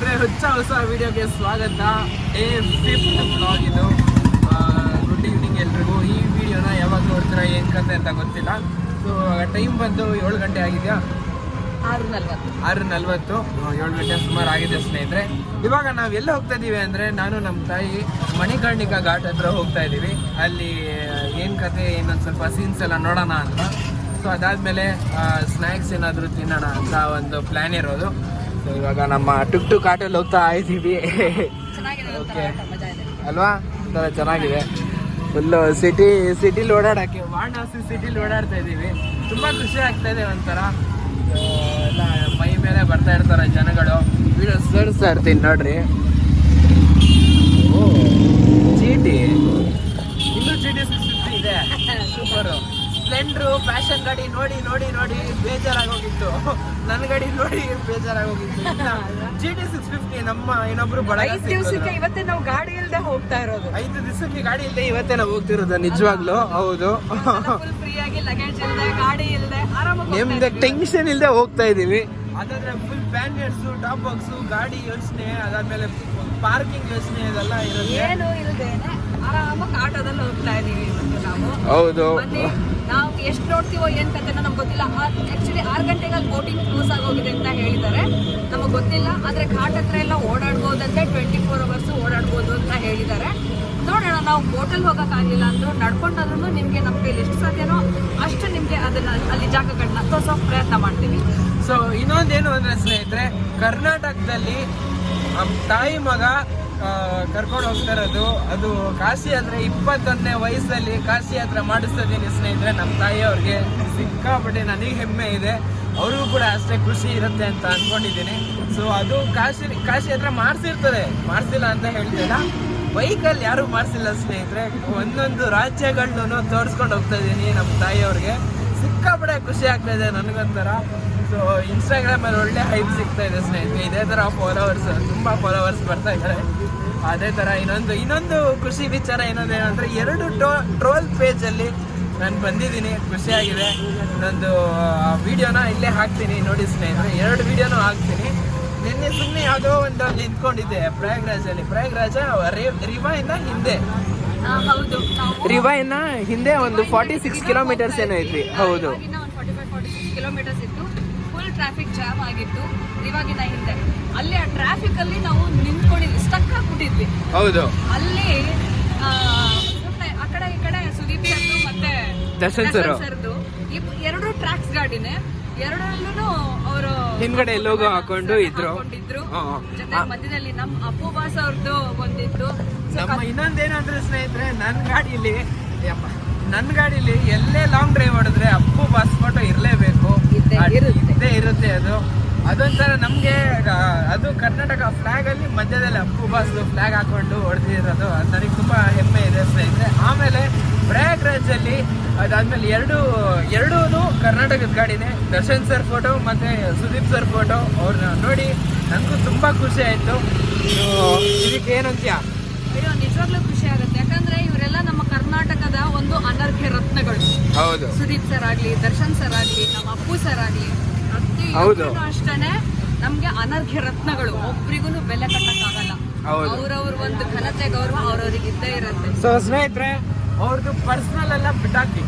ಸ್ನೇಹಿತರೆ ಹೊಚ್ಚ ಹೊಸ ವಿಡಿಯೋಗೆ ಸ್ವಾಗತ. ಏ ಫಿಫ್ತ್ ಬ್ಲಾಗ್ ಇದು. ಗುಡ್ ಈವ್ನಿಂಗ್ ಎಲ್ರಿಗೂ. ಈ ವಿಡಿಯೋನ ಯಾವಾಗ ನೋಡ್ತೀರಾ ಏನು ಕತೆ ಅಂತ ಗೊತ್ತಿಲ್ಲ. ಸೊ ಟೈಮ್ ಬಂದು ಏಳು ಗಂಟೆ ಆಗಿದೆಯಾ? ಆರು ನಲ್ವತ್ತು ಆರು ನಲ್ವತ್ತು ಏಳು ಗಂಟೆ ಸುಮಾರು ಆಗಿದೆ ಸ್ನೇಹಿತರೆ. ಇವಾಗ ನಾವು ಎಲ್ಲ ಹೋಗ್ತಾ ಇದ್ದೀವಿ ಅಂದರೆ ನಾನು ನಮ್ಮ ತಾಯಿ ಮಣಿಕರ್ಣಿಕಾ ಘಾಟ್ ಹತ್ರ ಹೋಗ್ತಾ ಇದ್ದೀವಿ ಅಲ್ಲಿ ಏನು ಕತೆ ಇನ್ನೊಂದು ಸ್ವಲ್ಪ ಸೀನ್ಸ್ ಎಲ್ಲ ನೋಡೋಣ ಅಂತ. ಸೊ ಅದಾದಮೇಲೆ ಸ್ನ್ಯಾಕ್ಸ್ ಏನಾದರೂ ತಿನ್ನೋಣ ಅಂತ ಒಂದು ಪ್ಲ್ಯಾನ್ ಇರೋದು. ಇವಾಗ ನಮ್ಮ ಟುಕ್ ಟುಕ್ ಆಟೋಲ್ಲಿ ಹೋಗ್ತಾ ಇದ್ದೀವಿ. ಇದೆ. ಅಲ್ವಾ? ಒಂಥರ ಚೆನ್ನಾಗಿದೆ. ಫುಲ್ಲು ಸಿಟಿ ಸಿಟಿಲಿ ಓಡಾಡೋಕ್ಕೆ ವಾರಣಾಸಿ ಸಿಟಿಲಿ ಓಡಾಡ್ತಾ ಇದ್ದೀವಿ. ತುಂಬ ಖುಷಿ ಆಗ್ತಾ ಇದೆ ಒಂಥರ. ಎಲ್ಲ ಮೈ ಮೇಲೆ ಬರ್ತಾ ಇರ್ತಾರೆ ಜನಗಳು. ವೀಡಿಯೋ ಸರಿಸ್ತಾ ಇರ್ತೀನಿ ನೋಡ್ರಿ ಓ ಚೀಟಿ ಇನ್ನೂ ಚೀಟಿ ಸಿಕ್ಸ್ ಫಿಫ್ಟಿ ಇದೆ ಸೂಪರು ಸ್ಪ್ಲೆಂಡ್ರು ಫ್ಯಾಷನ್ ಗಾಡಿ ನೋಡಿ ನೋಡಿ ನೋಡಿ ಬೇಜಾರಾಗೋಗಿತ್ತು. ನನ್ನ ಗಾಡಿ ನೋಡಿ ಬೇಜಾರಾಗೋಗಿತ್ತು. ಜಿ ಟಿ ಸಿಕ್ಸ್ ಫಿಫ್ಟಿ ನಮ್ಮ ಇನ್ನೊಬ್ರು ಬಡ ಐದು ದಿವಸಕ್ಕೆ ಇವತ್ತೇ ನಾವು ಗಾಡಿ ಇಲ್ಲದೆ ಹೋಗ್ತಾ ಇರೋದು. ಐದು ದಿವಸಕ್ಕೆ ಗಾಡಿ ಇಲ್ಲದೆ ಇವತ್ತೇ ನಾವು ಹೋಗ್ತಿರೋದು ನಿಜವಾಗ್ಲೂ. ಹೌದು. ಫುಲ್ ಫ್ರೀ ಆಗಿ ಲಗೇಜ್ ಇಲ್ಲದೆ ಗಾಡಿ ಇಲ್ಲದೆ ನಿಮ್ದೆ ಟೆನ್ಷನ್ ಇಲ್ಲದೆ ಹೋಗ್ತಾ ಇದೀವಿ ಅದಾದ್ರೆ ಫುಲ್ ಬ್ಯಾಂಡೆಡ್ಸು ಟಾಪ್ ಬಾಕ್ಸು ಗಾಡಿ ಯೋಚನೆ ಅದಾದ್ಮೇಲೆ ಪಾರ್ಕಿಂಗ್ ಯೋಚನೆ ಇದೆಲ್ಲ ಇರೋದು ಏನು ಇಲ್ಲದೇನೆ ಆರಾಮಾಗಿ ಆಟೋದಲ್ಲಿ ಹೋಗ್ತಾ ಇದೀವಿ ಇವತ್ತು ನಾವು. ಹೌದು. ನಾವು ಎಷ್ಟು ನೋಡ್ತೀವೋ ಏನ್ ಕತೆ ನಮ್ಗೆ ಗೊತ್ತಿಲ್ಲ. ಆಕ್ಚುಲಿ ಆರು ಗಂಟೆಗೆ ಅಲ್ಲಿ ಬೋಟಿಂಗ್ ಕ್ಲೋಸ್ ಆಗೋಗಿದೆ ಅಂತ ಹೇಳಿದ್ದಾರೆ. ನಮಗೆ ಗೊತ್ತಿಲ್ಲ ಆದ್ರೆ ಘಾಟ್ ಹತ್ರ ಎಲ್ಲ ಓಡಾಡ್ಬೋದಂತೆ ಟ್ವೆಂಟಿ ಫೋರ್ ಅವರ್ಸ್ ಓಡಾಡ್ಬೋದು ಅಂತ ಹೇಳಿದ್ದಾರೆ. ನೋಡೋಣ ನಾವು ಬೋಟಲ್ಲಿ ಹೋಗೋಕ್ಕಾಗಲಿಲ್ಲ ಅಂದ್ರು ನಡ್ಕೊಂಡಾದ್ರೂ ನಿಮಗೆ ನಮ್ಮ ಕೈಲಿ ಎಷ್ಟು ಸಾಧ್ಯನೋ ಅಷ್ಟು ನಿಮಗೆ ಅದನ್ನ ಅಲ್ಲಿ ಜಾಗಗಳನ್ನ ತೋರಿಸೋ ಪ್ರಯತ್ನ ಮಾಡ್ತೀವಿ. ಸೊ ಇನ್ನೊಂದೇನು ಅಂದ್ರೆ ಸ್ನೇಹಿತರೆ ಕರ್ನಾಟಕದಲ್ಲಿ ತಾಯಿ ಮಗ ಕರ್ಕೊಂಡು ಹೋಗ್ತಾ ಇರೋದು ಅದು ಕಾಶಿ ಯಾತ್ರೆ ಇಪ್ಪತ್ತೊಂದನೇ ವಯಸ್ಸಲ್ಲಿ ಕಾಶಿ ಯಾತ್ರೆ ಮಾಡಿಸ್ತಾ ಇದ್ದೀನಿ ಸ್ನೇಹಿತರೆ ನಮ್ಮ ತಾಯಿಯವ್ರಿಗೆ. ಸಿಕ್ಕಾಪಟ್ಟೆ ನನಗೆ ಹೆಮ್ಮೆ ಇದೆ. ಅವ್ರಿಗೂ ಕೂಡ ಅಷ್ಟೇ ಖುಷಿ ಇರುತ್ತೆ ಅಂತ ಅಂದ್ಕೊಂಡಿದ್ದೀನಿ ಸೊ ಅದು ಕಾಶಿ ಕಾಶಿ ಹತ್ರ ಮಾಡಿಸಿರ್ತದೆ. ಮಾಡಿಸಿಲ್ಲ ಅಂತ ಹೇಳ್ತಿಲ್ಲ. ಬೈಕಲ್ಲಿ ಯಾರು ಮಾಡಿಸಿಲ್ಲ ಸ್ನೇಹಿತರೆ. ಒಂದೊಂದು ರಾಜ್ಯಗಳನ್ನೂ ತೋರಿಸ್ಕೊಂಡು ಹೋಗ್ತಾ ಇದ್ದೀನಿ ನಮ್ಮ ತಾಯಿಯವ್ರಿಗೆ. ಸಿಕ್ಕಾಪಡೆ ಖುಷಿ ಆಗ್ತಾ ಇದೆ ನನಗೊಂಥರ. ಸೊ ಇನ್ಸ್ಟಾಗ್ರಾಮಲ್ಲಿ ಒಳ್ಳೆ ಹೈಪ್ ಸಿಗ್ತಾ ಇದೆ ಸ್ನೇಹಿತರೆ. ಇದೇ ಥರ ಫಾಲೋವರ್ಸ್ ತುಂಬ ಫಾಲೋವರ್ಸ್ ಬರ್ತಾ ಇದ್ದಾರೆ. ಅದೇ ಥರ ಇನ್ನೊಂದು ಇನ್ನೊಂದು ಖುಷಿ ವಿಚಾರ ಏನಂದ್ರೆ ಏನಂದರೆ ಎರಡು ಟೋ ಟ್ರೋಲ್ ಪೇಜಲ್ಲಿ ನಾನು ಬಂದಿದ್ದೀನಿ. ಖುಷಿಯಾಗಿದೆ ಇನ್ನೊಂದು ವಿಡಿಯೋನ ಇಲ್ಲೇ ಹಾಕ್ತೀನಿ. ನೋಡಿ ಸ್ನೇಹಿತರೆ ಎರಡು ವಿಡಿಯೋನೂ ಹಾಕ್ತೀನಿ. ನಿನ್ನೆ ಸುಮ್ಮನೆ ಯಾವುದೋ ಒಂದು ಅಲ್ಲಿ ನಿಂತ್ಕೊಂಡಿದ್ದೆ ಪ್ರಯಾಗ್ರಾಜಲ್ಲಿ. ಪ್ರಯಾಗ್ರಾಜ ಹಿಂದೆ. ಆ, ಹೌದು. ನಾವು ರಿವಾಯಿನ ಹಿಂದೆ ಒಂದು ಫಾರ್ಟಿ ಸಿಕ್ಸ್ ಕಿಲೋಮೀಟರ್ಸ್ ಏನೋ ಇದ್ವಿ. ಹೌದು. ಕಿಲೋಮೀಟರ್ಸ್ ಇತ್ತು. ಟ್ರಾಫಿಕ್ ಜಾಮ್ ಆಗಿತ್ತು ಇವಾಗಿನ ಹಿಂದೆ. ಅಲ್ಲಿ ಆ ಟ್ರಾಫಿಕ್ ಅಲ್ಲಿ ನಾವು ನಿಂತ್ಕೊಂಡಿದ್ವಿ ಸ್ಟಕ್ ಆಗ್ಬಿಟ್ಟಿದ್ವಿ. ಹೌದು. ಅಲ್ಲಿ ಆ, ಕಡೆ ಈ ಕಡೆ ಸುದೀಪ್ ಸರ್ದು ಮತ್ತೆ ದರ್ಶನ್ ಸರ್ ಸರ್ದು ಎರಡು ಟ್ರ್ಯಾಕ್ಸ್ ಗಾಡಿನೇ. ಎರಡರಲ್ಲೂ ಅವರು ಹಿಂದ್ಗಡೆ ಲೋಗೋ ಹಾಕೊಂಡು ಇದ್ರು. ಹಾಕೊಂಡಿದ್ರು ಹಾ. ಜೊತೆ ಮಧ್ಯದಲ್ಲಿ ನಮ್ಮ ಅಪ್ಪು ಬಾಸ್ ಅವ್ರದ್ದು ಒಂದಿತ್ತು So, ನಮ್ಮ ಇನ್ನೊಂದೇನಂದ್ರೆ ಸ್ನೇಹಿತರೆ ನನ್ನ ಗಾಡಿಲಿ ಯಪ್ಪ ನನ್ನ ಗಾಡಿಲಿ ಎಲ್ಲೇ ಲಾಂಗ್ ಡ್ರೈವ್ ಮಾಡಿದ್ರೆ ಅಪ್ಪು ಬಾಸ್ ಫೋಟೋ ಇರಲೇಬೇಕು. ಇದ್ದೇ ಇರುತ್ತೆ. ಅದು. ಅದೊಂಥರ ನಮಗೆ ಅದು ಕರ್ನಾಟಕ ಫ್ಲಾಗ್ ಅಲ್ಲಿ ಮಧ್ಯದಲ್ಲಿ ಅಪ್ಪು ಬಾಸ್ ಫ್ಲಾಗ್ ಹಾಕೊಂಡು ಹೊಡೆದಿರೋದು. ಅದು ನನಗೆ ತುಂಬಾ ಹೆಮ್ಮೆ ಇದೆ ಸ್ನೇಹಿತರೆ. ಆಮೇಲೆ ಪ್ರಯಾಗ್ರಾಜಲ್ಲಿ ಅದಾದ್ಮೇಲೆ ಎರಡು ಎರಡೂ ಕರ್ನಾಟಕದ ಗಾಡಿನೇ ದರ್ಶನ್ ಸರ್ ಫೋಟೋ ಮತ್ತೆ ಸುದೀಪ್ ಸರ್ ಫೋಟೋ. ಅವ್ರನ್ನ ನೋಡಿ ನನಗೂ ತುಂಬಾ ಖುಷಿ ಆಯ್ತು. ಇದಕ್ಕೆ ಏನಂತ್ಯ? ಅಯ್ಯೋ ನಿಜವಾಗ್ಲೂ ಖುಷಿ ಆಗುತ್ತೆ ಯಾಕಂದ್ರೆ ಇವರೆಲ್ಲ ನಮ್ಮ ಕರ್ನಾಟಕದ ಒಂದು ಅನರ್ಘ್ಯ ರತ್ನಗಳು. ಹೌದು. ಸುದೀಪ್ ಸರ್ ಆಗ್ಲಿ ದರ್ಶನ್ ಸರ್ ಆಗ್ಲಿ ನಮ್ಮ ಅಪ್ಪು ಸರ್ ಆಗ್ಲಿ ಹೌದು. ಅಷ್ಟೇನೆ ನಮ್ಗೆ ಅನರ್ಘ್ಯ ರತ್ನಗಳು. ಒಬ್ರಿಗೂ ಬೆಲೆ ಕಟ್ಟಕ್ಕಾಗಲ್ಲ. ಹೌದು. ಅವ್ರವ್ರ ಒಂದು ಘನತೆ ಗೌರವ ಅವ್ರವ್ರಿಗೆ ಇದ್ದೇ ಇರುತ್ತೆ. ಸೊ ಸ್ನೇಹಿತರೆ ಅವ್ರದ್ದು ಪರ್ಸನಲ್ ಎಲ್ಲ ಬಿಟ್ಟಾಕಿ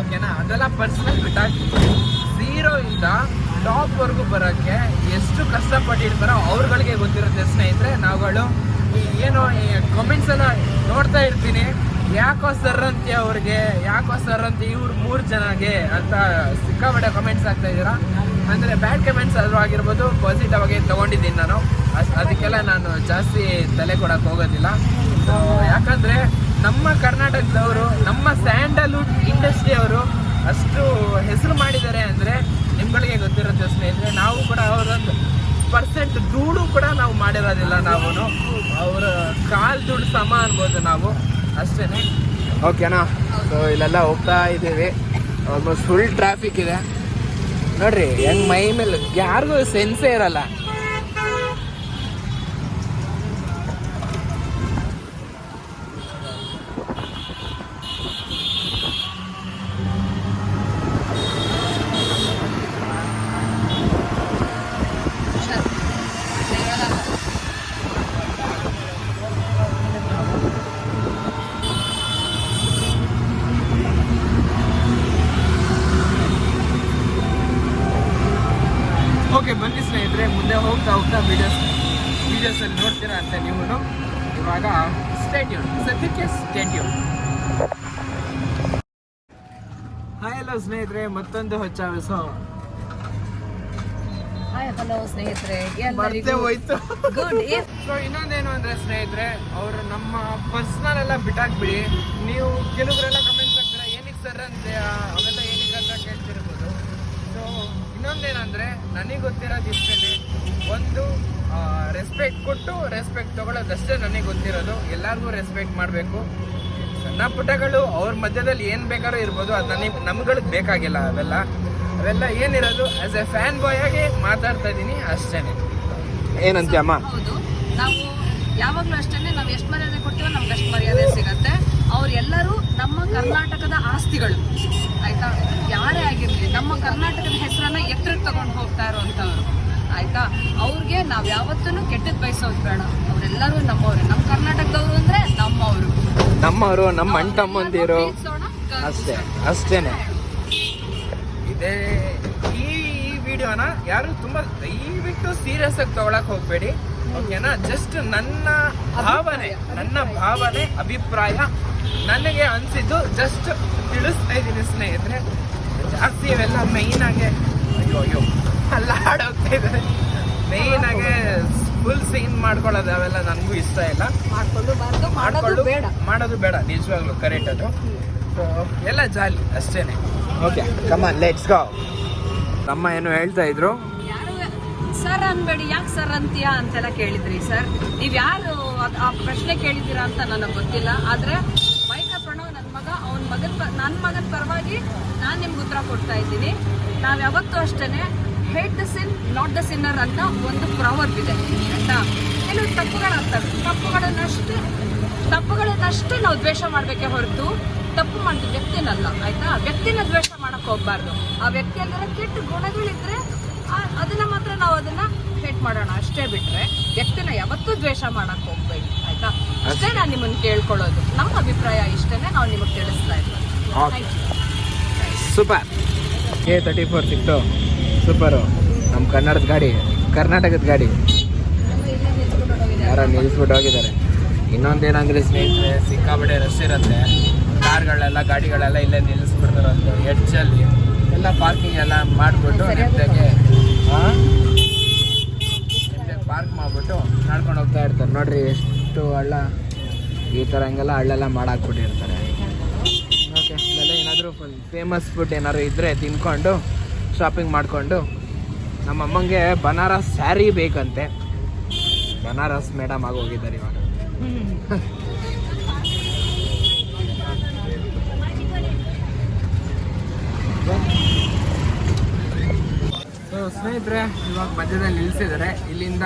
ಓಕೆನಾ ಅದೆಲ್ಲ ಪರ್ಸನಲ್ ಬಿಟ್ಟಾಕಿ ಝೀರೋ ಇಂದ ಟಾಪ್ ವರ್ಗು ಬರೋಕ್ಕೆ ಎಷ್ಟು ಕಷ್ಟಪಟ್ಟಿರ್ತಾರೋ ಅವ್ರಗಳಿಗೆ ಗೊತ್ತಿರುತ್ತೆ ಸ್ನೇಹಿತರೆ. ನಾವುಗಳು ಈ ಏನು ಈ ಕಮೆಂಟ್ಸ್ ಎಲ್ಲ ನೋಡ್ತಾ ಇರ್ತೀನಿ. ಯಾಕೋ ಸರ್ ಅವ್ರಿಗೆ, ಯಾಕೋ ಸರ್ ಇವ್ರು ಮೂರು ಜನಗೆ ಅಂತ ಸಿಕ್ಕಾಪಟ್ಟೆ ಕಮೆಂಟ್ಸ್ ಆಗ್ತಾ ಇದ್ದೀರಾ? ಅಂದರೆ ಬ್ಯಾಡ್ ಕಮೆಂಟ್ಸ್ ಆದರೂ ಆಗಿರ್ಬೋದು ಪಾಸಿಟಿವ್ ಆಗಿ ತೊಗೊಂಡಿದ್ದೀನಿ ನಾನು. ಅದಕ್ಕೆಲ್ಲ ನಾನು ಜಾಸ್ತಿ ತಲೆ ಕೊಡೋಕೆ ಹೋಗೋದಿಲ್ಲ. ಯಾಕಂದರೆ ನಮ್ಮ ಕರ್ನಾಟಕದವರು, ನಮ್ಮ ಸ್ಯಾಂಡಲ್ವುಡ್ ಇಂಡಸ್ಟ್ರಿ ಅವರು ಅಷ್ಟು ಹೆಸರು ಮಾಡಿದ್ದಾರೆ ಅಂದರೆ ನಿಮ್ಗಳಿಗೆ ಗೊತ್ತಿರುತ್ತೆ ಸ್ನೇಹಿತರೆ, ನಾವು ಕೂಡ ಅವರೊಂದು ಪರ್ಸೆಂಟ್ ದೂಡು ಕೂಡ ನಾವು ಮಾಡಿರೋದಿಲ್ಲ ನಾವು ಅವರ ಕಾಲ್ ದುಡ್ಡು ಸಮ ಅನ್ಬೋದು ನಾವು. ಅಷ್ಟೇ ಓಕೆನಾ ಸೊ ಇಲ್ಲೆಲ್ಲ ಹೋಗ್ತಾ ಇದ್ದೀವಿ. ಆಲ್ಮೋಸ್ಟ್ ಫುಲ್ ಟ್ರಾಫಿಕ್ ಇದೆ. ನೋಡ್ರಿ, ಹೆಂಗ್ ಮೈ ಮೇಲೆ ಯಾರಿಗೂ ಸೆನ್ಸೇ ಇರಲ್ಲ. ಮತ್ತೊಂದು ಹೊಚ್ಚ ಹಲೋ ಸ್ನೇಹಿತರೆ. ಮರ್ತೇ ಹೋಯ್ತು. ಗುಡ್ ಸೊ ಇನ್ನೊಂದೇನು ಅಂದ್ರೆ ಸ್ನೇಹಿತರೆ ಅವರು ನಮ್ಮ ಪರ್ಸ್ನಲ್ ಎಲ್ಲ ಬಿಟ್ಟಾಕ್ಬಿಡಿ. ನೀವು ಕೆಲವರೆಲ್ಲ ಕಮೆಂಟ್ಸ್ ಹಾಕ್ತಾರೆ ಏನಕ್ಕೆ ಸರ್ ಅಂತ ಅವೆಲ್ಲ ಏನಕ್ಕೆ ಅಂತ ಕೇಳ್ತಿರ್ಬೋದು. ಸೊ ಇನ್ನೊಂದೇನಂದ್ರೆ ನನಗೆ ಗೊತ್ತಿರೋದು ಇಷ್ಟೇ ಒಂದು ರೆಸ್ಪೆಕ್ಟ್ ಕೊಟ್ಟು ರೆಸ್ಪೆಕ್ಟ್ ತಗೊಳ್ಳೋದಷ್ಟೇ ನನಗೆ ಗೊತ್ತಿರೋದು. ಎಲ್ಲರಿಗೂ ರೆಸ್ಪೆಕ್ಟ್ ಮಾಡಬೇಕು. ಸಣ್ಣ ಪುಟಗಳು ಅವ್ರ ಮಧ್ಯದಲ್ಲಿ ಏನು ಬೇಕಾದ್ರೂ ಇರ್ಬೋದು ಅದು ನನಗೆ ನಮ್ಗಳಿಗೆ ಬೇಕಾಗಿಲ್ಲ ಅವೆಲ್ಲ. ಅವೆಲ್ಲ ಏನಿರೋದು ಆಸ್ ಎ ಫ್ಯಾನ್ ಬಾಯ್ ಆಗಿ ಮಾತಾಡ್ತಾ ಇದ್ದೀನಿ ಅಷ್ಟೇ ಏನಂತೀಯಮ್ಮ ಹೌದು. ನಾವು ಯಾವಾಗಲೂ ಅಷ್ಟೇ ನಾವು ಎಷ್ಟು ಮರ್ಯಾದೆ ಕೊಡ್ತೀವೋ ನಮ್ಗೆ ಅಷ್ಟು ಮರ್ಯಾದೆ ಸಿಗತ್ತೆ. ಅವರೆಲ್ಲರೂ ನಮ್ಮ ಕರ್ನಾಟಕದ ಆಸ್ತಿಗಳು. ಆಯ್ತಾ? ಯಾರೇ ಆಗಿರಲಿ ನಮ್ಮ ಕರ್ನಾಟಕದ ಹೆಸರನ್ನ ಎತ್ತರಕ್ಕೆ ತಗೊಂಡು ಹೋಗ್ತಾ ಇರುವಂಥವ್ರು ಆಯ್ತಾ? ಅವ್ರಿಗೆ ನಾವು ಯಾವತ್ತೂ ಕೆಟ್ಟದ್ದು ಬಯಸೋದು ಬೇಡ. ಅವರೆಲ್ಲರೂ ನಮ್ಮವ್ರೆ. ನಮ್ಮ ಕರ್ನಾಟಕದವರು ಅಂದ್ರೆ ನಮ್ಮವರು. ನಮ್ಮವರು ನಮ್ಮ ಅಣ್ಣ ತಮ್ಮಂದಿರು ಅಷ್ಟೇ ಅಷ್ಟೇನೆ. ಇದೇ ಈ ಈ ವಿಡಿಯೋನ ಯಾರು ತುಂಬಾ ದಯವಿಟ್ಟು ಸೀರಿಯಸ್ ಆಗಿ ತಗೊಳಕ್ ಹೋಗ್ಬೇಡಿ. ಓಕೆನಾ ಜಸ್ಟ್ ನನ್ನ ಭಾವನೆ ನನ್ನ ಭಾವನೆ ಅಭಿಪ್ರಾಯ ನನಗೆ ಅನ್ಸಿದ್ದು ಜಸ್ಟ್ ತಿಳಿಸ್ತಾ ಇದ್ದೀನಿ ಸ್ನೇಹಿತರೆ. ಜಾಸ್ತಿ ಇವೆಲ್ಲ ಮೈನ್ ಆಗಿ ಅಯ್ಯೋ ಅಯ್ಯೋ ಅಲ್ಲ ಹಾಡೋಗ್ತಾ ಇದ್ದಾರೆ. ಮೈನ್ ಆಗಿ ಫುಲ್ ಸೀನ್ ಮಾಡ್ಕೊಳ್ಳೋದು ಅವೆಲ್ಲ ನನಗೂ ಇಷ್ಟ ಇಲ್ಲ. ಮಾಡ್ಕೊಂಡು ಬಾರ್ದು ಮಾಡೋದು ಬೇಡ. ಮಾಡೋದು ಬೇಡ ನಿಜವಾಗ್ಲೂ ಕರೆಕ್ಟ್ ಅದು. ಸೊ ಎಲ್ಲ ಜಾಲಿ ಅಷ್ಟೇನೆ. ಓಕೆ ಕಮಾನ್ ಲೆಟ್ಸ್ ಗೋ ತಮ್ಮ ಏನು ಹೇಳ್ತಾ ಇದ್ರು? ಯಾರು ಸರ್ ಅನ್ಬೇಡಿ ಯಾಕೆ ಸರ್ ಅಂತೀಯಾ ಅಂತೆಲ್ಲ ಕೇಳಿದ್ರಿ ಸರ್. ನೀವು ಯಾರು ಅದ್- ಆ ಪ್ರಶ್ನೆ ಕೇಳಿದ್ದೀರಾ ಅಂತ ನನಗೆ ಗೊತ್ತಿಲ್ಲ. ಆದ್ರೆ ಮೈಕ ಪ್ರಣವ್ ನನ್ನ ಮಗ ಅವನ ಮಗನ ನನ್ನ ಮಗನ ಪರವಾಗಿ ನಾನು ನಿಮ್ಗೆ ಉತ್ತರ ಕೊಡ್ತಾ ಇದ್ದೀನಿ. ನಾವು ಯಾವತ್ತೂ ಅಷ್ಟೇ hate the sin not the sinner ಅಂತ ಒಂದು ಪ್ರಾವರ್ಬ್ ಇದೆ. ಆಯ್ತಾ? ಕೆಲವು ತಪ್ಪುಗಳಾಗ್ತವೆ. ತಪ್ಪುಗಳನ್ನಷ್ಟೇ ತಪ್ಪುಗಳನ್ನಷ್ಟೇ ನಾವು ದ್ವೇಷ ಮಾಡಬೇಕೆ ಹೊರತು ತಪ್ಪು ಮಾಡಿದ ವ್ಯಕ್ತಿನಲ್ಲ ಆಯ್ತಾ? ವ್ಯಕ್ತಿನ ದ್ವೇಷ ಮಾಡಕ್ಕೆ ಹೋಗ್ಬಾರ್ದು. ಆ ವ್ಯಕ್ತಿಯಲ್ಲಿರೋ ಕೆಟ್ಟ ಗುಣಗಳಿದ್ರೆ ಅದನ್ನ ಮಾತ್ರ ನಾವು ಅದನ್ನ ಹೇಟ್ ಮಾಡೋಣ. ಅಷ್ಟೇ ಬಿಟ್ರೆ ವ್ಯಕ್ತಿನ ಯಾವತ್ತೂ ದ್ವೇಷ ಮಾಡಕ್ ಹೋಗ್ಬೇಡಿ ಆಯ್ತಾ? ಅಷ್ಟೇ ನಾನು ನಿಮ್ಮನ್ನು ಕೇಳ್ಕೊಳ್ಳೋದು. ನಮ್ಮ ಅಭಿಪ್ರಾಯ ಇಷ್ಟೇ ನಾವು ನಿಮಗೆ ತಿಳಿಸ್ತಾ ಇದ್ದೀವಿ. ಸೂಪರ್ ಕೆ ತರ್ಟಿ ಫೋರ್ ಸಿಕ್ತು ಸೂಪರು. ನಮ್ಮ ಕನ್ನಡದ ಗಾಡಿ ಕರ್ನಾಟಕದ ಗಾಡಿ. ಯಾರೋ ನಿಲ್ಲಿಸ್ಬಿಟ್ಟು ಹೋಗಿದ್ದಾರೆ. ಇನ್ನೊಂದೇನಂದ್ರೆ ಸ್ನೇಹಿತರೆ ಸಿಕ್ಕಾಬಟ್ಟೆ ರಶ್ ಇರುತ್ತೆ. ಕಾರ್ಗಳೆಲ್ಲ ಗಾಡಿಗಳೆಲ್ಲ ಇಲ್ಲೇ ನಿಲ್ಲಿಸ್ಬಿಡ್ತಾರಂತೆ ಎಡ್ಜಲ್ಲಿ ಎಲ್ಲ ಪಾರ್ಕಿಂಗ್ ಎಲ್ಲ ಮಾಡಿಬಿಟ್ಟು ನಿಮ್ದಾಗೆ ಪಾರ್ಕ್ ಮಾಡಿಬಿಟ್ಟು ನಡ್ಕೊಂಡು ಹೋಗ್ತಾ ಇರ್ತಾರೆ. ನೋಡ್ರಿ ಎಷ್ಟು ಹಳ್ಳ. ಈ ಥರ ಹಂಗೆಲ್ಲ ಹಳ್ಳೆಲ್ಲ ಮಾಡಾಕ್ಬಿಟ್ಟಿರ್ತಾರೆ. ಓಕೆ ಇಲ್ಲೆಲ್ಲ ಏನಾದರೂ ಫುಲ್ ಫೇಮಸ್ ಫುಡ್ ಏನಾದ್ರು ಇದ್ದರೆ ತಿನ್ಕೊಂಡು ಶಾಪಿಂಗ್ ಮಾಡಿಕೊಂಡು ನಮ್ಮ ಅಮ್ಮಂಗೆ ಬನಾರಸ್ ಸ್ಯಾರಿ ಬೇಕಂತೆ. ಬನಾರಸ್ ಮೇಡಮ್ ಆಗಿ ಹೋಗಿದ್ದಾರೆ ಇವಾಗ. ಸ್ನೇಹಿತರೆ, ಇವಾಗ ಮಧ್ಯದಲ್ಲಿ ನಿಲ್ಲಿಸಿದ್ದಾರೆ. ಇಲ್ಲಿಂದ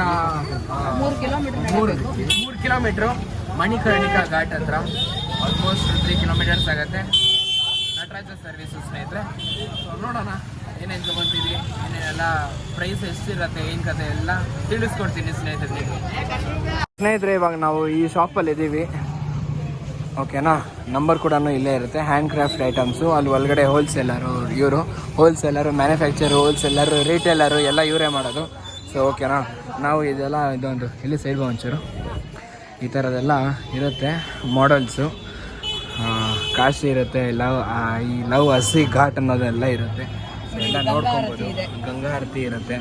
ಮೂರು ಕಿಲೋಮೀಟರ್ ಮೂರು ಕಿಲೋಮೀಟ್ರು ಮಣಿಕರ್ಣಿಕಾ ಘಾಟ್ ಹತ್ರ. ಆಲ್ಮೋಸ್ಟ್ ತ್ರೀ ಕಿಲೋಮೀಟರ್ಸ್ ಆಗುತ್ತೆ. ಸರ್ವಿಸು ಸ್ನೇಹಿತರೆ. ಸೊ ನೋಡೋಣ. ಏನೇನು ತೊಗೊತೀವಿ ಏನೇನೆಲ್ಲ ಪ್ರೈಸ್ ಎಷ್ಟಿರತ್ತೆ, ಏನು ಕತೆ ಎಲ್ಲ ತಿಳಿಸ್ಕೊಡ್ತೀನಿ ಸ್ನೇಹಿತರೆ ಸ್ನೇಹಿತರೆ, ಇವಾಗ ನಾವು ಈ ಶಾಪಲ್ಲಿ ಇದ್ದೀವಿ ಓಕೆನಾ ನಂಬರ್ ಕೂಡ ಇಲ್ಲೇ ಇರುತ್ತೆ. ಹ್ಯಾಂಡ್ ಕ್ರಾಫ್ಟ್ ಐಟಮ್ಸು ಅಲ್ಲಿ ಒಳಗಡೆ ಹೋಲ್ಸೇಲರು ಇವರು ಹೋಲ್ಸೇಲರು ಮ್ಯಾನುಫ್ಯಾಕ್ಚರು ಹೋಲ್ಸೇಲರು ರಿಟೇಲರು ಎಲ್ಲ ಇವರೇ ಮಾಡೋದು. ಸೊ ಓಕೆನಾ ನಾವು ಇದೆಲ್ಲ ಇದೊಂದು, ಇಲ್ಲಿ ಸೈಡ್ ಒಂಚೂರು. ಈ ಥರದೆಲ್ಲ ಇರುತ್ತೆ ಮಾಡಲ್ಸು ಜಾಸ್ತಿ ಇರುತ್ತೆ ಲವ್ ಈ ಲವ್ ಹಸಿ ಘಾಟ್ ಅನ್ನೋದೆಲ್ಲ ಇರುತ್ತೆ. ಎಲ್ಲ ನೋಡ್ಕೊಬೋದು. ಗಂಗಾರತಿ ಇರುತ್ತೆ.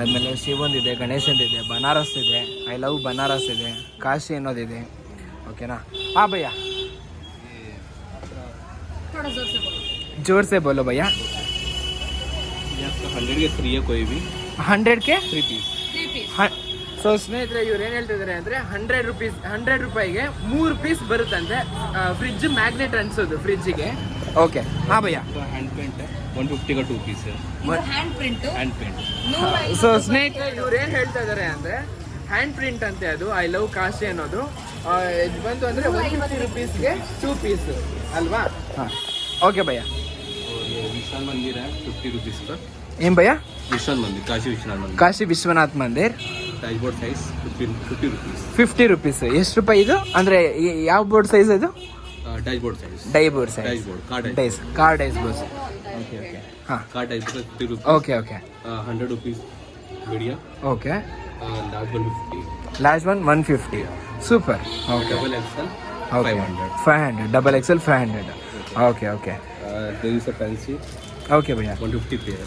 ಆಮೇಲೆ ಶಿವಂದಿದೆ ಗಣೇಶಂದಿದೆ ಬನಾರಸ್ ಇದೆ. ಐ ಲವ್ ಬನಾರಸ್ ಇದೆ. ಕಾಶಿ ಅನ್ನೋದಿದೆ. ಓಕೆನಾ ಹಾಂ ಭಯ್ಯ. ಜೋರ್ಸೆ ಬೋಲೋ ಭಯ್ಯ. ಹಂಡ್ರೆಡ್ಗೆ ತ್ರೀ ಕೊಯ್ವಿ. ಹಂಡ್ರೆಡ್ಗೆ ತ್ರೀ ಪೀಸ್ ಸೊ ಸ್ನೇಹಿತರೆ ಇವ್ರು ಏನು ಹೇಳ್ತಿದಾರೆ ಅಂದರೆ ಹಂಡ್ರೆಡ್ ರುಪೀಸ್ ಹಂಡ್ರೆಡ್ ರೂಪಾಯಿಗೆ ಮೂರು ಪೀಸ್ ಬರುತ್ತಂತೆ ಫ್ರಿಡ್ಜ್ ಮ್ಯಾಗ್ನೆಟ್ ಅನ್ಸೋದು ಫ್ರಿಜ್ಜಿಗೆ ಓಕೆ ಹಾಂ ಭಯ್ಯ. Hand print one ಫಿಫ್ಟಿಗೆ two piece hand print hand print so ಸ್ನೇಹಿತರೆ ಇವ್ರು ಏನು ಹೇಳ್ತಾ ಇದಾರೆ ಅಂದರೆ ಹ್ಯಾಂಡ್ ಪ್ರಿಂಟ್ ಅಂತೆ ಅದು ಐ ಲವ್ ಕಾಶಿ ಅನ್ನೋದು. ಇದು ಬಂತು ಅಂದರೆ ಒನ್ ಫಿಫ್ಟಿ ರುಪೀಸ್ಗೆ ಟೂ ಪೀಸ್ ಅಲ್ವಾ? ಹಾಂ. ಓಕೆ ಭಯ್ಯ. ವಿಶಾಲ್ ಮಂದಿರ ಫಿಫ್ಟಿ ರುಪೀಸ್ ಏನ್ bhaiya? Vishwanath Mandir Kashi Vishwanath Mandir. Kashi Vishwanath Mandir. Touch board size fifteen fifty rupees fifty rupees ಎಷ್ಟು ರೂಪಾಯಿ ಇದು ಅಂದರೆ ಯಾವ ಬೋರ್ಡ್ ಸೈಜ್ ಇದು touch board size die board size touch board card dice card dice board okay okay ಹಾಂ card dice fifty rupees okay okay hundred rupees media okay last one fifty last one one fifty super okay double XL five hundred five hundred double XL five hundred okay okay there is a fancy okay bhaiya one fifty pair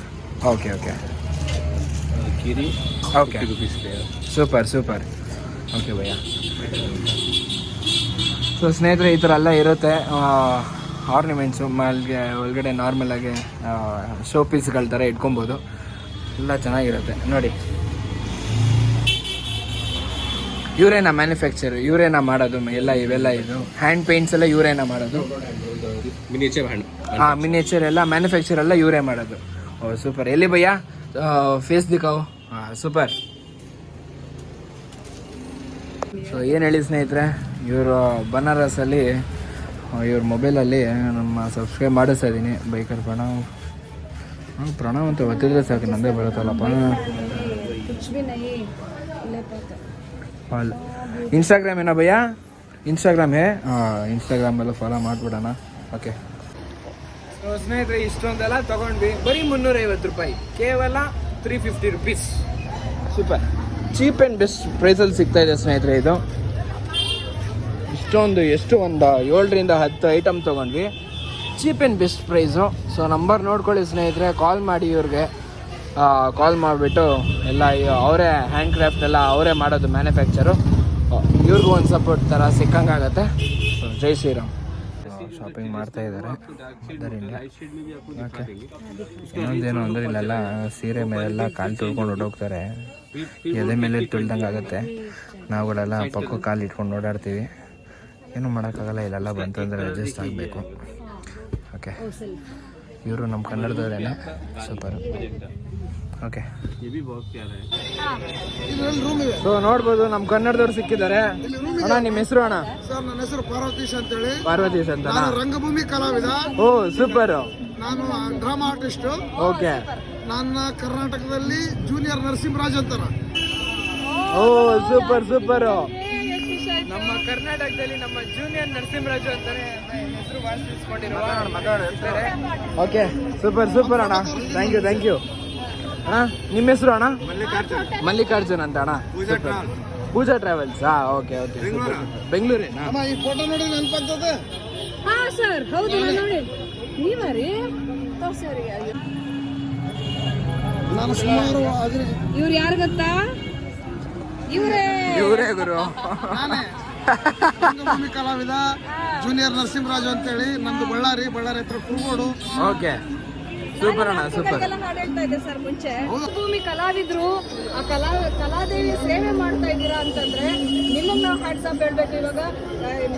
okay okay Giri okay rupees super super okay ಭಯ so ಸ್ನೇಹಿತರೆ ಈ ಥರ ಎಲ್ಲ ಇರುತ್ತೆ. ಆರ್ನಮೆಂಟ್ಸು ಮಲ್ಗೆ ಒಳಗಡೆ ನಾರ್ಮಲಾಗಿ show ಪೀಸ್ಗಳ ಥರ ಇಟ್ಕೊಬೋದು. ಎಲ್ಲ ಚೆನ್ನಾಗಿರುತ್ತೆ. ನೋಡಿ. ಯೂರೇನ ಮ್ಯಾನುಫ್ಯಾಕ್ಚರ್ ಯೂರೇನ ಮಾಡೋದು? ಎಲ್ಲ ಇವೆಲ್ಲ ಇದು? ಹ್ಯಾಂಡ್ ಪೇಂಟ್ಸ್ ಎಲ್ಲ ಯೂರೇನ ಮಾಡೋದು? ಮಿನಿಯೇಚರ್ ಹ್ಯಾಂಡ್ ಹಾಂ ಮಿನಿಯೇಚರ್ ಎಲ್ಲ ಮ್ಯಾನುಫ್ಯಾಕ್ಚರ್ ಎಲ್ಲ ಇವರೇ ಮಾಡೋದು. ಓ ಸೂಪರ್ ಎಲ್ಲಿ ಭಯ್ಯ? ಫೇಸ್ ದಿಕ್ಕಾವು ಹಾಂ ಸೂಪರ್. ಸೊ ಏನು ಹೇಳಿ ಸ್ನೇಹಿತರೆ ಇವರು ಬನಾರಸಲ್ಲಿ ಇವ್ರ ಮೊಬೈಲಲ್ಲಿ ನಮ್ಮ ಸಬ್ಸ್ಕ್ರೈಬ್ ಮಾಡಿಸ್ತಾ ಇದ್ದೀನಿ. ಬೈಕರ್ ಪ್ರಣವ್. ಹಾಂ ಪ್ರಣವ್ ಅಂತ ಗೊತ್ತಿದ್ರೆ ಸಾಕು ನಂದೇ ಬರುತ್ತಲ್ಲಪ್ಪ. ಇನ್ಸ್ಟಾಗ್ರಾಮ್ ಏನೋ ಭಯ್ಯ? ಹೇ? ಹಾಂ ಇನ್ಸ್ಟಾಗ್ರಾಮೆಲ್ಲ ಫಾಲೋ ಮಾಡಿಬಿಡೋಣ. ಓಕೆ ಸ್ನೇಹಿತರೆ ಇಷ್ಟೊಂದೆಲ್ಲ ತೊಗೊಂಡ್ವಿ. ಬರೀ ಮುನ್ನೂರೈವತ್ತು ರೂಪಾಯಿ. ಕೇವಲ three fifty rupees super cheap and best ಪ್ರೈಸಲ್ಲಿ ಸಿಗ್ತಾ ಇದೆ ಸ್ನೇಹಿತರೆ ಇದು. ಇಷ್ಟೊಂದು, ಎಷ್ಟು ಒಂದು, ಏಳರಿಂದ ಹತ್ತು ಐಟಮ್ ತೊಗೊಂಡ್ವಿ. Cheap and best price so number ನೋಡ್ಕೊಳ್ಳಿ ಸ್ನೇಹಿತರೆ ಕಾಲ್ ಮಾಡಿ ಇವ್ರಿಗೆ. ಕಾಲ್ ಮಾಡಿಬಿಟ್ಟು ಎಲ್ಲ ಅವರೇ ಹ್ಯಾಂಡ್ ಕ್ರಾಫ್ಟ್ ಎಲ್ಲ ಅವರೇ ಮಾಡೋದು ಮ್ಯಾನುಫ್ಯಾಕ್ಚರು ಇವ್ರಿಗೂ ಒಂದು ಸಪೋರ್ಟ್ ಥರ ಸಿಕ್ಕಂಗಾಗತ್ತೆ. ಸೊ ಜೈ ಶ್ರೀರಾಮ್. ಶಾಪಿಂಗ್ ಮಾಡ್ತಾ ಇದ್ದಾರೆ. ಇನ್ನೊಂದೇನು ಅಂದರೆ ಇಲ್ಲೆಲ್ಲ ಸೀರೆ ಮೇಲೆಲ್ಲ ಕಾಲು ತುಳ್ಕೊಂಡು ಓಡೋಗ್ತಾರೆ ಎದೆ ಮೇಲೆ ತುಳ್ದಂಗೆ ಆಗುತ್ತೆ. ನಾವುಗಳೆಲ್ಲ ಪಕ್ಕ ಕಾಲು ಇಟ್ಕೊಂಡು ಓಡಾಡ್ತೀವಿ. ಏನೂ ಮಾಡೋಕ್ಕಾಗಲ್ಲ ಇಲ್ಲೆಲ್ಲ ಬಂತು ಅಂದರೆ ಅಡ್ಜಸ್ಟ್ ಆಗಬೇಕು. ಓಕೆ ಇವರು ನಮ್ಮ ಕನ್ನಡದವರೇನೆ? ಸೂಪರ್. ಓಕೆ ಸೊ ನೋಡ್ಬೋದು ನಮ್ಮ ಕನ್ನಡದವ್ರು ಸಿಕ್ಕಿದ್ದಾರೆ. ಅಣ್ಣ ನಿಮ್ಮ ಹೆಸರು ಅಣ್ಣ? ಸರ್ ನನ್ನ ಹೆಸರು ಪಾರ್ವತೀಶ್ ಅಂತೇಳಿ. ಪಾರ್ವತೀಶ್ ಅಂತ ರಂಗಭೂಮಿ ಕಲಾವಿದ. ಓ ಸೂಪರ್ ನಾನು ಡ್ರಾಮಾ ಆರ್ಟಿಸ್ಟ್. ಓಕೆ ನನ್ನ ಕರ್ನಾಟಕದಲ್ಲಿ ಜೂನಿಯರ್ ನರಸಿಂಹರಾಜ್ ಅಂತಾರ. ಓ ಸೂಪರ್ ಸೂಪರ್ ನಮ್ಮ ಕರ್ನಾಟಕದಲ್ಲಿ ನಮ್ಮ ಜೂನಿಯರ್ ನರಸಿಂಹರಾಜು ಅಂತಾರೆ ಹೆಸರು ಓಕೆ ಸೂಪರ್ ಸೂಪರ್ ಅಣ್ಣ. ಥ್ಯಾಂಕ್ ಯು ಥ್ಯಾಂಕ್ ಯು ಅಣ್ಣ ನಿಮ್ಮ ಹೆಸರು ಅಣ್ಣ? ಮಲ್ಲಿಕಾರ್ಜುನ್. ಅಂತ ಅಣ್ಣ. ಪೂಜಾ ಟ್ರಾವೆಲ್ಸ್. ಹಾ ಓಕೆ ಓಕೆ ಬೆಂಗಳೂರೇನಾ ಅಮ್ಮ ಈ ಫೋಟೋ ನೋಡಿ ಹಾ ಸರ್ ಹೌದು ನಾನು ನೋಡಿ. ಅವ್ರಿಗೆ ನಾನು ಸುಮಾರು ಇವ್ರು ಯಾರು ಗೊತ್ತಾ? ಇವರೇ. ಇವರೇ ಗುರು. ಕಲಾವಿದ ಜೂನಿಯರ್ ನರಸಿಂಹರಾಜು ಅಂತೇಳಿ. ನಮ್ದು ಬಳ್ಳಾರಿ ಬಳ್ಳಾರಿ ಹತ್ರ ಕುರುಗೋಡು. ಓಕೆ ಸೂಪರ್ ಅಣ್ಣ ಸೂಪರ್ ಎಲ್ಲ ಹಾಡು ಹೇಳ್ತಾ ಇದ್ದೆ ಸರ್ ಮುಂಚೆ. ಭೂಮಿ ಕಲಾವಿದ್ರು ಆ ಕಲಾ ಕಲಾದೇವಿ ಸೇವೆ ಮಾಡ್ತಾ ಇದ್ದೀರಾ ಅಂತಂದ್ರೆ ನಿಮ್ಮನ್ನ ನಾವು ಹ್ಯಾಟ್ಸಪ್ ಹೇಳ್ಬೇಕು ಇವಾಗ.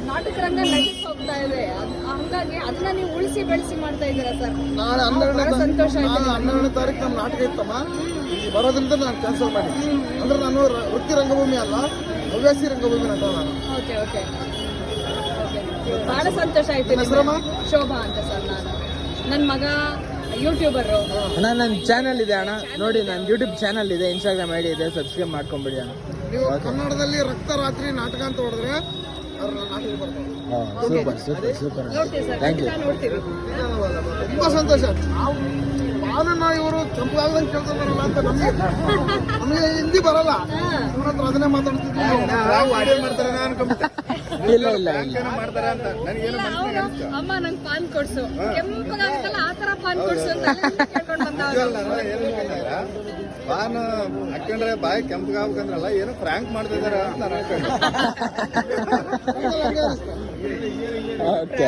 ನಾಟಕ ರಂಗ ನಡೀತಾ ಹೋಗ್ತಾ ಇದೆ. ಅದ್- ಹಂಗಾಗಿ ಅದನ್ನ ನೀವು ಉಳಿಸಿ ಬೆಳೆಸಿ ಮಾಡ್ತಾ ಇದ್ದೀರಾ ಸರ್? ನಾನು ಹನ್ನೆರಡನೇ ಸಂತೋಷ ಹನ್ನೆರಡನೇ ತಾರೀಕು ನಮ್ಮ ನಾಟಕ ಇತ್ತಮ್ಮ. ಬರೋದ್ರಿಂದ ನಾನು ಕ್ಯಾನ್ಸಲ್ ಮಾಡಿ ಅಂದ್ರೆ ನಾನು ವೃತ್ತಿ ರಂಗಭೂಮಿ ಅಲ್ಲ ಹವ್ಯಾಸಿ ರಂಗಭೂಮಿ ಅಂತ ನಾನು. Okay okay. ಬಹಳ ಸಂತೋಷ ಆಯ್ತು ಶೋಭಾ ಅಂತ ಸರ್ ನಾನು. ನನ್ನ ಮಗ ಯೂಟ್ಯೂಬರು. ಅಣ್ಣ ನನ್ನ ಚಾನಲ್ ಇದೆ ಅಣ್ಣ. ನೋಡಿ ನನ್ನ ಯೂಟ್ಯೂಬ್ ಚಾನಲ್ ಇದೆ ಇನ್ಸ್ಟಾಗ್ರಾಮ್ ಐಡಿ ಇದೆ ಸಬ್ಸ್ಕ್ರೈಬ್ ಮಾಡ್ಕೊಂಬಿಡಿ ಅಣ್ಣ. ನೀವು ಕನ್ನಡದಲ್ಲಿ ರಕ್ತ ರಾತ್ರಿ ನಾಟಕ ಅಂತ ಹೊಡೆದ್ರೆ ಸೂಪರ್ ಸೂಪರ್ ಸೂಪರ್ you. ನೋಡ್ತೀವಿ. ತುಂಬಾ ಸಂತೋಷ. ನಾವು ನಾನು ಇವರು ಕೆಂಪಗಾಲ್ದಂಗೆ ಕೇಳ್ತಾರಲ್ಲ ಅಂತ ನಮಗೆ. ನಮಗೆ ಹಿಂದಿ ಬರಲ್ಲ. ಇವ್ರ ಹತ್ರ ಅದನ್ನೇ ಮಾತಾಡ್ತಿದ್ವಿ. ನಾನು ಇಲ್ಲ ಇಲ್ಲ ಇಲ್ಲ, ಅಮ್ಮ ನಂಗೆ ಪಾನ್ ಕೊಡ್ಸು. ಕೆಂಪಗಾಗುತ್ತಲ್ಲ ಆ ತರ ಪಾನ್ ಕೊಡ್ಸು ಅಂತ ಅಲ್ಲಿಂದ ಕೇಳ್ಕೊಂಡ್ ಬಂದ ಅವ್ನು. ಪಾನ್ ಹಾಕೊಂಡ್ರೆ ಬಾಯಿ ಕೆಂಪಗಾಗ್ಬೇಕಂದ್ರಲ್ಲ ಏನೋ ಫ್ರ್ಯಾಂಕ್ ಮಾಡ್ತಿದಾರ ಅಂತ ನಾನು ಅನ್ಕೊಂಡೆ ಓಕೆ.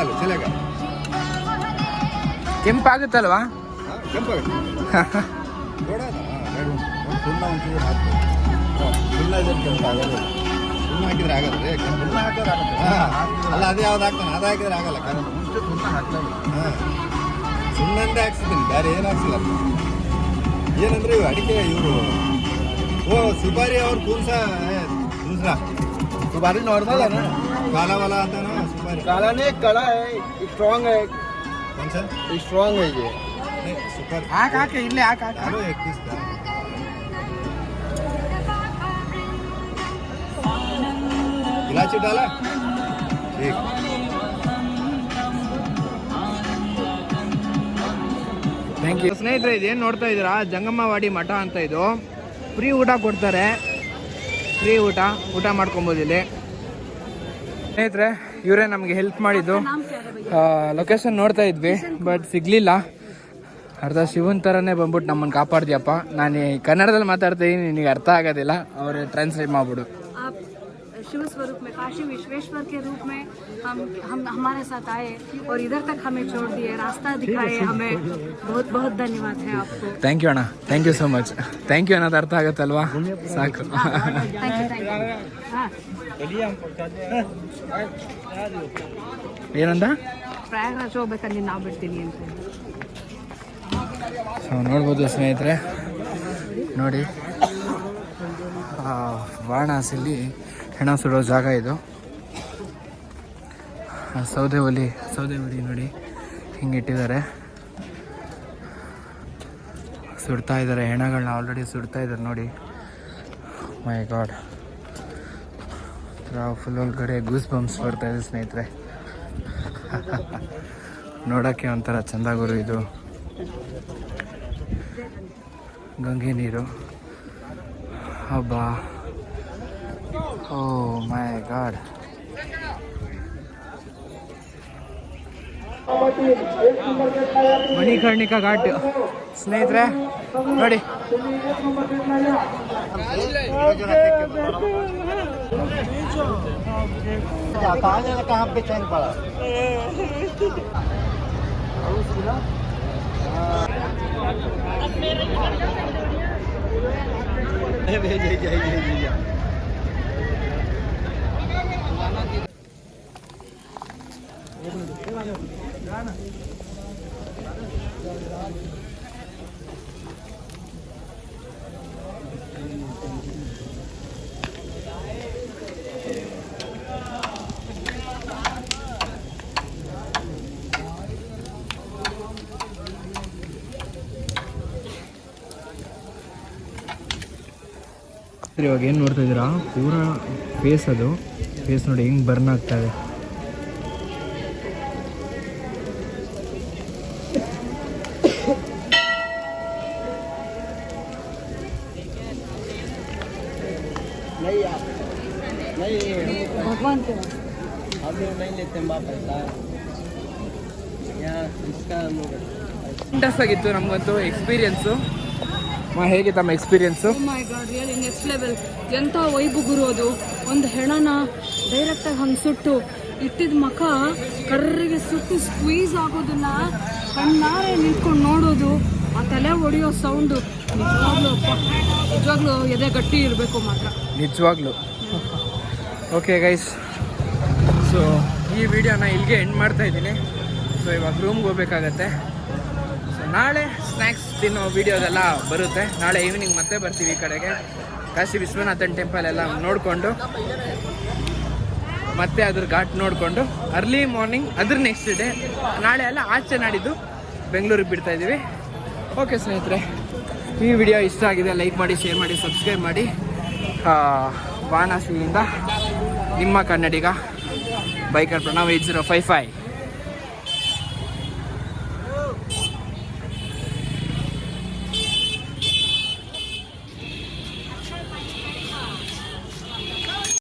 ಅಲ್ಲ ಸೆಲೆಗ. ಕೆಂಪಾಗುತ್ತಲ್ವಾ? ಕೆಂಪಾಗುತ್ತೆ. ಸುಣ್ಣ ಸುಣ್ಣ ಹಾಕಿದ್ರೆ ಆಗಲ್ಲ ಸುಣ್ಣ ಅಲ್ಲ ಅದು ಯಾವ್ದು ಹಾಕ್ತಾನೆ? ಆಗಲ್ಲ ಕಾರಣ ಹಾಕ್ತಾನೆ ಹಾಂ. ಬೇರೆ ಹಾಕ್ಸಿಲ್ಲ. ಏನಂದ್ರೆ ಅಡಿಕೆ ಇವರು ಓ ಸುಬಾರಿ ಅವ್ರ ಕೂಸ ದೂಸ್ರಾ ಸುಬಾರಿ ನೋಡ್ದಲ್ಲ ಕಾಲವಲ ಅಂತಾನ? ಕಾಲ ವಾಲ आता ना सुपारी काला नहीं कड़ा है स्ट्रॉन्ग है कौन सा स्ट्रॉन्ग है ये नहीं सुपारी ಹಾಕ್ ಹಾಕಿ ಇಲ್ಲೇ ಹಾಕ್ ಹಾಕ್ डालो एक पीस का इलायची डाला ठीक ಥ್ಯಾಂಕ್ ಯು ಸ್ನೇಹಿತರೆ ಇದೇನು ನೋಡ್ತಾ ಇದ್ದೀರಾ ಜಂಗಮ್ಮವಾಡಿ ಮಠ ಅಂತ ಇದು ಫ್ರೀ ಊಟ ಕೊಡ್ತಾರೆ ಫ್ರೀ ಊಟ ಊಟ ಮಾಡ್ಕೊಬೋದು ಇಲ್ಲಿ ಸ್ನೇಹಿತರೆ ಇವರೇ ನಮಗೆ ಹೆಲ್ಪ್ ಮಾಡಿದ್ದು. ಲೊಕೇಶನ್ ನೋಡ್ತಾ ಇದ್ವಿ ಬಟ್ ಸಿಗ್ಲಿಲ್ಲ. ಅರ್ಧ ಶಿವನ್ ಥರನೇ ಬಂದ್ಬಿಟ್ಟು ನಮ್ಮನ್ನು ಕಾಪಾಡ್ದ್ಯಪ್ಪ. ನಾನು ಕನ್ನಡದಲ್ಲಿ ಮಾತಾಡ್ತಾ ಇದ್ದೀನಿ ನಿನಗೆ ಅರ್ಥ ಆಗೋದಿಲ್ಲ. ಅವರು ಟ್ರಾನ್ಸ್ಲೇಟ್ ಮಾಡ್ಬಿಡು. शिव स्वरूप में काशी विश्वेश्वर के रूप में हम हम हमारे साथ आए और इधर तक हमें छोड़ दिए रास्ता दिखाए हमें बहुत बहुत धन्यवाद है आपको ಥ್ಯಾಂಕ್ ಯು ಅಣ್ಣ thank you so much thank you ಅನ್ನೋದು ಅರ್ಥ ಆಗುತ್ತಲ್ವಾ ಸಾಕು थैंक यू थैंक यू हाँ ಏನಂದ ಪ್ರಯಾಗರಾಜ್ ಹೋಗ್ಬೇಕಂದ್ರೆ ನಾವು ಬಿಡ್ತೀನಿ ಅಂತ ಸೊ ನೋಡ್ಬೋದು ಸ್ನೇಹಿತರೆ ನೋಡಿ ಆ, ವಾರಣಾಸಿಲಿ ಹೆಣ ಸುಡೋ ಜಾಗ ಇದು. ಸೌದೆ ಒಲಿ ಸೌದೆ ಒಲಿ ನೋಡಿ ಹಿಂಗೆ ಇಟ್ಟಿದ್ದಾರೆ. ಸುಡ್ತಾ ಇದ್ದಾರೆ, ಹೆಣಗಳನ್ನ ಆಲ್ರೆಡಿ ಸುಡ್ತಾ ಇದ್ದಾರೆ ನೋಡಿ. ಮೈ ಗಾಡ್ ಫುಲ್ ಒಳಗಡೆ ಗೂಸ್ ಬಂಪ್ಸ್ ಬರ್ತಾ ಇದೆ ಸ್ನೇಹಿತರೆ. ನೋಡೋಕ್ಕೆ ಒಂಥರ ಚಂದ ಗುರು ಇದು. ಗಂಗೆ ನೀರು. ಹಬ್ಬ oh my god Manikarnika Ghat ಸ್ನೇಹಿತರೆ ನೋಡಿ कहाँ पे चैन पड़ा ಇವಾಗ ಏನು ನೋಡ್ತಾ ಇದ್ದೀರಾ? ಪೂರಾ ಫೇಸ್ ಅದು. ಫೇಸ್ ನೋಡಿ ಹೆಂಗೆ ಬರ್ನ್ ಆಗ್ತಾ ಇದೆ. ಇಂಟ್ರೆಸ್ಟ್ ಆಗಿತ್ತು ನಮಗಂತೂ ಎಕ್ಸ್ಪೀರಿಯನ್ಸು ಹೇಗೆ ತಮ್ಮ experience my god really next level ಎಂಥ ವೈಬು ಗುರು ಅದು. ಒಂದು ಹೆಣನ ಡೈರೆಕ್ಟಾಗಿ ಹಂಗೆ ಸುಟ್ಟು ಇಟ್ಟಿದ ಮಖ ಕರ್ರಿಗೆ ಸುಟ್ಟು ಸ್ಕ್ವೀಸ್ ಆಗೋದನ್ನ ಕಣ್ಣಾರೆ ನಿಂತ್ಕೊಂಡು ನೋಡೋದು. ಆ ತಲೆ ಹೊಡೆಯೋ ಸೌಂಡು ನಿಜವಾಗ್ಲೂ ನಿಜವಾಗ್ಲೂ ಎದೆ ಗಟ್ಟಿ ಇರಬೇಕು ಮಾತ್ರ. ನಿಜವಾಗ್ಲೂ. ಓಕೆ ಗೈಸ್ ಸೊ ಈ ವಿಡಿಯೋನ ಇಲ್ಲಿಗೆ ಎಂಡ್ ಮಾಡ್ತಾ ಇದ್ದೀನಿ. ಸೊ ಇವಾಗ ರೂಮ್ಗೆ ಹೋಗ್ಬೇಕಾಗತ್ತೆ. ಸೊ ನಾಳೆ ಸ್ನ್ಯಾಕ್ಸ್ ತಿನ್ನೋ ವೀಡಿಯೋದೆಲ್ಲ ಬರುತ್ತೆ. ನಾಳೆ ಈವ್ನಿಂಗ್ ಮತ್ತೆ ಬರ್ತೀವಿ ಈ ಕಡೆಗೆ. ಕಾಶಿ ವಿಶ್ವನಾಥನ್ ಟೆಂಪಲ್ ಎಲ್ಲ ನೋಡಿಕೊಂಡು ಮತ್ತೆ ಅದ್ರ ಘಾಟ್ ನೋಡಿಕೊಂಡು ಅರ್ಲಿ ಮಾರ್ನಿಂಗ್ ಅದ್ರ ನೆಕ್ಸ್ಟ್ ಡೇ ನಾಳೆ ಎಲ್ಲ ಆಚೆ ನಾಡಿದ್ದು ಬೆಂಗಳೂರಿಗೆ ಬಿಡ್ತಾ ಇದ್ದೀವಿ. ಓಕೆ ಸ್ನೇಹಿತರೆ ಈ ವಿಡಿಯೋ ಇಷ್ಟ ಆಗಿದೆ ಲೈಕ್ ಮಾಡಿ ಶೇರ್ ಮಾಡಿ ಸಬ್ಸ್ಕ್ರೈಬ್ ಮಾಡಿ. ಆ, ವಾರಣಾಸಿಯಿಂದ ನಿಮ್ಮ ಕನ್ನಡಿಗ. biker Pranav eight zero five five